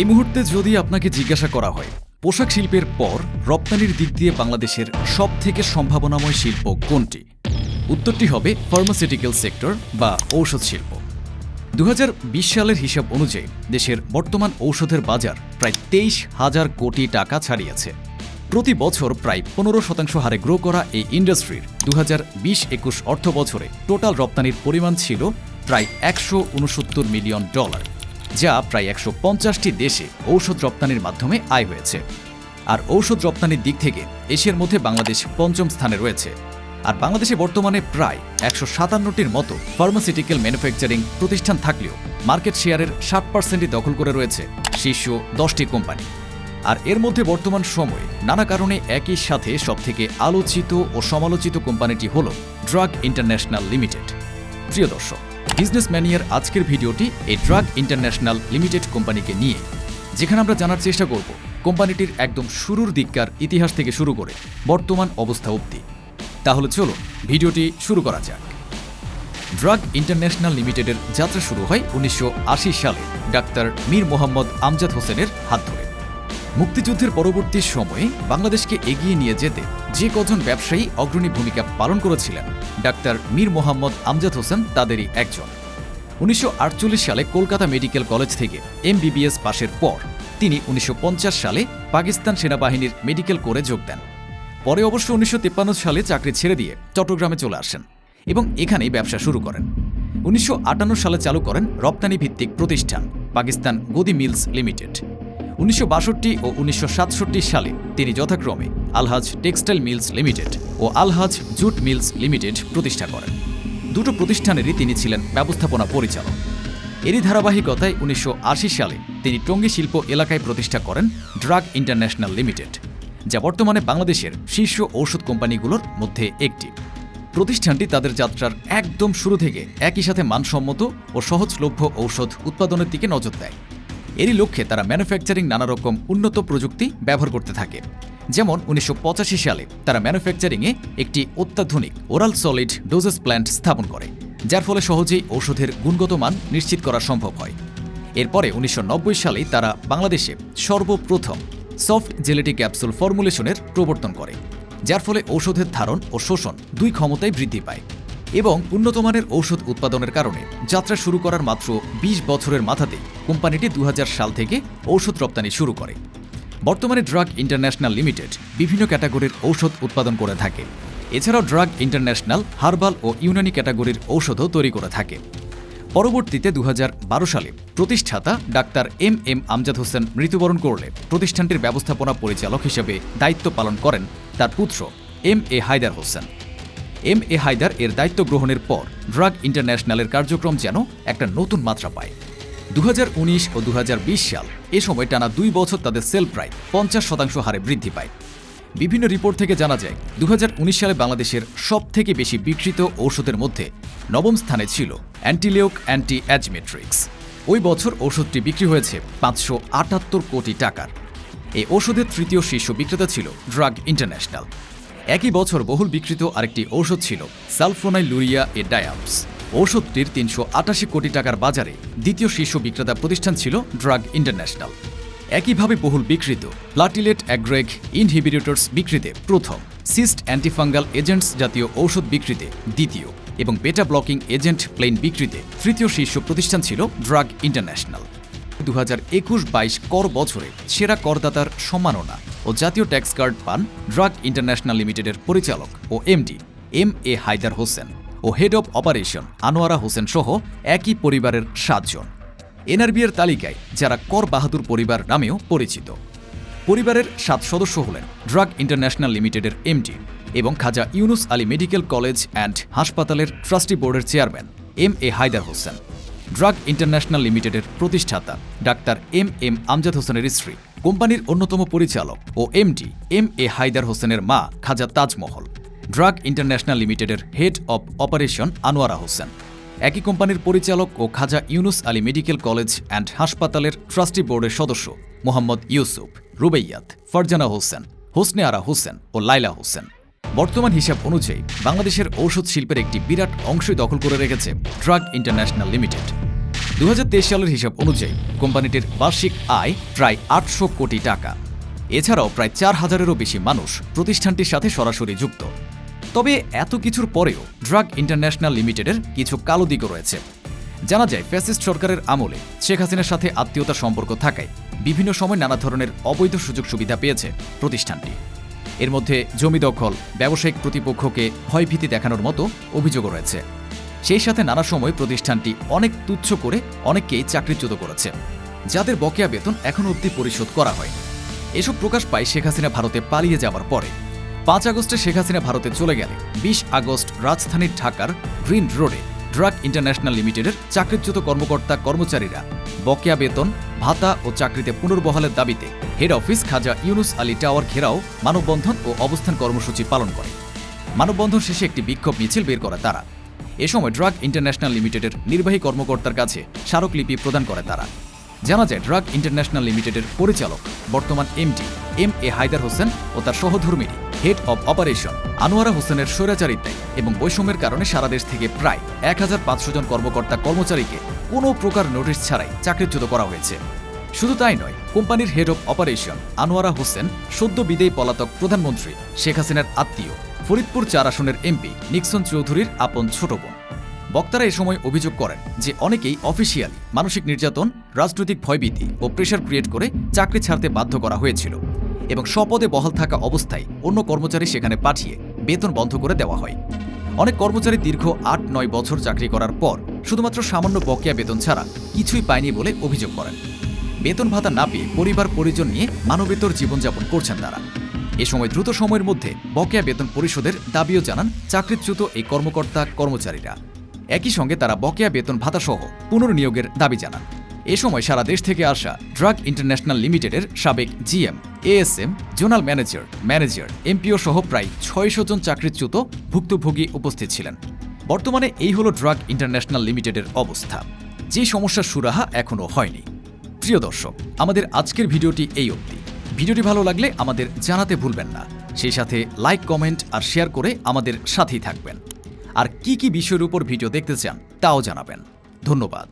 এই মুহূর্তে যদি আপনাকে জিজ্ঞাসা করা হয়, পোশাক শিল্পের পর রপ্তানির দিক দিয়ে বাংলাদেশের সব থেকে সম্ভাবনাময় শিল্প কোনটি? উত্তরটি হবে ফার্মাসিউটিক্যাল সেক্টর বা ঔষধ শিল্প। দু হাজার বিশ সালের হিসাব অনুযায়ী দেশের বর্তমান ঔষধের বাজার প্রায় তেইশ হাজার কোটি টাকা ছাড়িয়েছে। প্রতি বছর প্রায় পনেরো শতাংশ হারে গ্রো করা এই ইন্ডাস্ট্রির দু হাজার বিশ একুশ অর্থ বছরে টোটাল রপ্তানির পরিমাণ ছিল প্রায় একশো উনসত্তর মিলিয়ন ডলার। যা প্রায় একশো পঞ্চাশটি দেশে ঔষধ রপ্তানির মাধ্যমে আয় হয়েছে। আর ঔষধ রপ্তানির দিক থেকে এশিয়ার মধ্যে বাংলাদেশ পঞ্চম স্থানে রয়েছে। আর বাংলাদেশে বর্তমানে প্রায় একশো সাতান্নটির মতো ফার্মাসিউটিক্যাল ম্যানুফ্যাকচারিং প্রতিষ্ঠান থাকলেও মার্কেট শেয়ারের ষাট পার্সেন্টই দখল করে রয়েছে শীর্ষ দশটি কোম্পানি। আর এর মধ্যে বর্তমান সময়ে নানা কারণে একই সাথে সবথেকে আলোচিত ও সমালোচিত কোম্পানিটি হল ড্রাগ ইন্টারন্যাশনাল লিমিটেড প্রিয় দর্শক বিজনেস ম্যানিয়ার আজকের ভিডিওটি এই ড্রাগ ইন্টারন্যাশনাল লিমিটেড কোম্পানিকে নিয়ে, যেখানে আমরা জানার চেষ্টা করব কোম্পানিটির একদম শুরুর দিককার ইতিহাস থেকে শুরু করে বর্তমান অবস্থা অবধি। তাহলে চলো ভিডিওটি শুরু করা যাক। ড্রাগ ইন্টারন্যাশনাল লিমিটেডের যাত্রা শুরু হয় উনিশশো আশি সালে, ডাক্তার মীর মোহাম্মদ আমজাদ হোসেনের হাত ধরে। মুক্তিযুদ্ধের পরবর্তী সময়ে বাংলাদেশকে এগিয়ে নিয়ে যেতে যে কজন ব্যবসায়ী অগ্রণী ভূমিকা পালন করেছিলেন, ডাক্তার মীর মোহাম্মদ আমজাদ হোসেন তাদেরই একজন। উনিশশো আটচল্লিশ সালে কলকাতা মেডিকেল কলেজ থেকে এমবিবিএস পাশের পর তিনি উনিশশো পঞ্চাশ সালে পাকিস্তান সেনাবাহিনীর মেডিকেল করে যোগ দেন। পরে অবশ্য উনিশশো সালে চাকরি ছেড়ে দিয়ে চট্টগ্রামে চলে আসেন এবং এখানেই ব্যবসা শুরু করেন। উনিশশো আটান্ন সালে চালু করেন রপ্তানি ভিত্তিক প্রতিষ্ঠান, পাকিস্তান গদি মিলস লিমিটেড। উনিশশো বাষট্টি ও উনিশশো সাতষট্টি সালে তিনি যথাক্রমে আলহাজ টেক্সটাইল মিলস লিমিটেড ও আলহাজ জুট মিলস লিমিটেড প্রতিষ্ঠা করেন। দুটো প্রতিষ্ঠানেরই তিনি ছিলেন ব্যবস্থাপনা পরিচালক। এরই ধারাবাহিকতায় উনিশশো আশি সালে তিনি টঙ্গী শিল্প এলাকায় প্রতিষ্ঠা করেন ড্রাগ ইন্টারন্যাশনাল লিমিটেড, যা বর্তমানে বাংলাদেশের শীর্ষ ঔষধ কোম্পানিগুলোর মধ্যে একটি। প্রতিষ্ঠানটি তাদের যাত্রার একদম শুরু থেকে একই সাথে মানসম্মত ও সহজলভ্য ঔষধ উৎপাদনের দিকে নজর দেয়। এরই লক্ষ্যে তারা ম্যানুফ্যাকচারিং নানা রকম উন্নত প্রযুক্তি ব্যবহার করতে থাকে। যেমন উনিশশো পঁচাশি সালে তারা ম্যানুফ্যাকচারিংয়ে একটি অত্যাধুনিক ওরাল সলিড ডোজেস প্ল্যান্ট স্থাপন করে, যার ফলে সহজেই ঔষধের গুণগত মান নিশ্চিত করা সম্ভব হয়। এরপরে উনিশশো সালেই তারা বাংলাদেশে সর্বপ্রথম সফট জেলেটি ক্যাপসুল ফর্মুলেশনের প্রবর্তন করে, যার ফলে ঔষধের ধারণ ও শোষণ দুই ক্ষমতায় বৃদ্ধি পায়। এবং উন্নতমানের ঔষধ উৎপাদনের কারণে যাত্রা শুরু করার মাত্র ২০ বছরের মাথাতে কোম্পানিটি দু হাজার সাল থেকে ঔষধ রপ্তানি শুরু করে। বর্তমানে ড্রাগ ইন্টারন্যাশনাল লিমিটেড বিভিন্ন ক্যাটাগরির ঔষধ উৎপাদন করে থাকে। এছাড়াও ড্রাগ ইন্টারন্যাশনাল, হার্বাল ও ইউনানি ক্যাটাগরির ঔষধও তৈরি করে থাকে। পরবর্তীতে দু হাজার বারো সালে প্রতিষ্ঠাতা doctor M M Amjad Hossain মৃত্যুবরণ করলে প্রতিষ্ঠানটির ব্যবস্থাপনা পরিচালক হিসেবে দায়িত্ব পালন করেন তার পুত্র M A Haider Hossain. M A Haider এর দায়িত্ব গ্রহণের পর ড্রাগ ইন্টারন্যাশনালের কার্যক্রম যেন একটা নতুন মাত্রা পায়। দু হাজার উনিশ ও দু হাজার বিশ সাল এ সময় টানা দুই বছর তাদের সেল প্রায় পঞ্চাশ শতাংশ হারে বৃদ্ধি পায়। বিভিন্ন রিপোর্ট থেকে জানা যায় দু হাজার উনিশ সালে বাংলাদেশের সব থেকে বেশি বিক্রিত ঔষধের মধ্যে নবম স্থানে ছিল অ্যান্টিলিওক অ্যান্টি অ্যাজমেট্রিক্স ওই বছর ঔষধটি বিক্রি হয়েছে পাঁচশো আটাত্তর কোটি টাকার। এই ওষুধের তৃতীয় শীর্ষ বিক্রেতা ছিল ড্রাগ ইন্টারন্যাশনাল। একই বছর বহুল বিক্রিত আরেকটি ঔষধ ছিল সালফোনাই লুরিয়া এ ডায়ামস ঔষধটির তিনশো আটাশি কোটি টাকার বাজারে দ্বিতীয় শীর্ষ বিক্রেতা প্রতিষ্ঠান ছিল ড্রাগ ইন্টারন্যাশনাল। একইভাবে বহুল বিক্রিত প্লাটিলেট অ্যাগ্রেগ ইনহিবিরেটরস বিক্রিতে প্রথম, সিস্ট অ্যান্টিফাঙ্গাল এজেন্টস জাতীয় ঔষধ বিক্রিতে দ্বিতীয় এবং বেটা ব্লকিং এজেন্ট প্লেন বিক্রিতে তৃতীয় শীর্ষ প্রতিষ্ঠান ছিল ড্রাগ ইন্টারন্যাশনাল। দু হাজার একুশ বাইশ কর বছরে সেরা করদাতার সম্মাননা। ও জাতীয় ট্যাক্স কার্ড পান ড্রাগ ইন্টারন্যাশনাল লিমিটেডের পরিচালক ও MD M A Haider Hossain O head of operation Anowara Hossain সহ একই পরিবারের সাতজন। এনআরবিএর তালিকায় যারা কর বাহাদুর পরিবার নামেও পরিচিত। পরিবারের সাত সদস্য হলেন ড্রাগ ইন্টারন্যাশনাল লিমিটেডের এমডি এবং Khaja Yunus Ali medical college and হাসপাতালের ট্রাস্টি বোর্ডের chairman M A Haider Hossain. Drug international লিমিটেডের প্রতিষ্ঠাতা ডাক্তার এম এম আমজাদ হোসেনের স্ত্রী কোম্পানির অন্যতম পরিচালক ও এমডি এম এ হায়দার হোসেনের মা খাজা তাজমহল, ড্রাগ ইন্টারন্যাশনাল লিমিটেডের head of operation Anowara Hossain. একই কোম্পানির পরিচালক ও Khaja Yunus Ali medical college and হাসপাতালের ট্রাস্টি বোর্ডের সদস্য মোহাম্মদ ইউসুফ, রুবেইয়াত, ফারজানা হোসেন হোসনে আরা হোসেন ও লাইলা হোসেন। বর্তমান হিসাব অনুযায়ী বাংলাদেশের ঔষধ শিল্পের একটি বিরাট অংশই দখল করে রেখেছে ড্রাগ ইন্টারন্যাশনাল লিমিটেড। দু হাজার তেইশ সালের হিসাব অনুযায়ী কোম্পানিটির বার্ষিক আয় প্রায় আটশো কোটি টাকা। এছাড়াও প্রায় চার হাজারেরও বেশি মানুষ প্রতিষ্ঠানটির সাথে সরাসরি যুক্ত। তবে এত কিছুর পরেও ড্রাগ ইন্টারন্যাশনাল লিমিটেডের কিছু কালো দিকও রয়েছে। জানা যায়, ফ্যাসিস্ট সরকারের আমলে শেখ হাসিনার সাথে আত্মীয়তার সম্পর্ক থাকায় বিভিন্ন সময় নানা ধরনের অবৈধ সুযোগ সুবিধা পেয়েছে প্রতিষ্ঠানটি। এর মধ্যে জমি দখল, ব্যবসায়িক প্রতিপক্ষকে ভয়ভীতি দেখানোর মতো অভিযোগও রয়েছে। সেই সাথে নানা সময় প্রতিষ্ঠানটি অনেক তুচ্ছ করে অনেককেই চাকরিচ্যুত করেছে, যাদের বকেয়া বেতন এখনও অবধি পরিশোধ করা হয় এসব প্রকাশ পায় শেখ হাসিনা ভারতে পালিয়ে যাওয়ার পরে। পাঁচ আগস্টে শেখ হাসিনা ভারতে চলে গেলে বিশ আগস্ট রাজধানীর ঢাকার গ্রিন রোডে ড্রাগ ইন্টারন্যাশনাল লিমিটেডের চাকরিচ্যুত কর্মকর্তা কর্মচারীরা বকেয়া বেতন, ভাতা ও চাকরিতে পুনর্বহালের দাবিতে head office Khaja Yunus Ali tower ঘেরাও, মানববন্ধন ও অবস্থান কর্মসূচি পালন করে। মানববন্ধন শেষে একটি বিক্ষোভ মিছিল বের করে তারা। এ সময় ড্রাগ ইন্টারন্যাশনাল লিমিটেডের নির্বাহী কর্মকর্তার কাছে স্মারকলিপি প্রদান করে তারা। জানা যায়, ড্রাগ ইন্টারন্যাশনাল লিমিটেডের পরিচালক, বর্তমান MD M A Haider Hossain ও তার সহধর্মিনী, হেড অব অপারেশন আনোয়ারা হোসেনের স্বৈরাচারিতায় এবং বৈষম্যের কারণে সারা দেশ থেকে প্রায় এক হাজার পাঁচশো জন কর্মকর্তা কর্মচারীকে কোনো প্রকার নোটিশ ছাড়াই চাকরিচ্যুত করা হয়েছে। শুধু তাই নয়, কোম্পানির head of operation Anowara Hossain সদ্য বিদেয়ী পলাতক প্রধানমন্ত্রী শেখ হাসিনার আত্মীয় ফরিদপুর চার আসনের এমপি নিক্সন চৌধুরীর আপন ছোট বোন। বক্তারা এ সময় অভিযোগ করেন যে অনেকেই অফিসিয়ালি মানসিক নির্যাতন, রাজনৈতিক ভয়ভীতি ও প্রেশার ক্রিয়েট করে চাকরি ছাড়তে বাধ্য করা হয়েছিল এবং স্বপদে বহাল থাকা অবস্থায় অন্য কর্মচারী সেখানে পাঠিয়ে বেতন বন্ধ করে দেওয়া হয়। অনেক কর্মচারী দীর্ঘ আট নয় বছর চাকরি করার পর শুধুমাত্র সামান্য বকেয়া বেতন ছাড়া কিছুই পায়নি বলে অভিযোগ করেন। বেতন ভাতা না পেয়ে পরিবার পরিজন নিয়ে মানবেতর জীবনযাপন করছেন তারা। এ সময় দ্রুত সময়ের মধ্যে বকেয়া বেতন পরিশোধের দাবিও জানান চাকরিচ্যুত এই কর্মকর্তা কর্মচারীরা। একই সঙ্গে তারা বকেয়া বেতন ভাতা সহ পুনর্নিয়োগের দাবি জানান। এ সময় সারা দেশ থেকে আসা ড্রাগ ইন্টারন্যাশনাল লিমিটেডের সাবেক GM, ASM, zonal manager manager, MPO সহ প্রায় ছয়শো জন চাকরিচ্যুত ভুক্তভোগী উপস্থিত ছিলেন। বর্তমানে এই হলো ড্রাগ ইন্টারন্যাশনাল লিমিটেডের অবস্থা। যে সমস্যার সুরাহা এখনও হয়নি। প্রিয় দর্শক, আমাদের আজকের ভিডিওটি এই অবধি। ভিডিওটি ভালো লাগলে আমাদের জানাতে ভুলবেন না। সেই সাথে লাইক, কমেন্ট আর শেয়ার করে আমাদের সাথেই থাকবেন। আর কি কি বিষয়ের উপর ভিডিও দেখতে চান, তাও জানাবেন। ধন্যবাদ।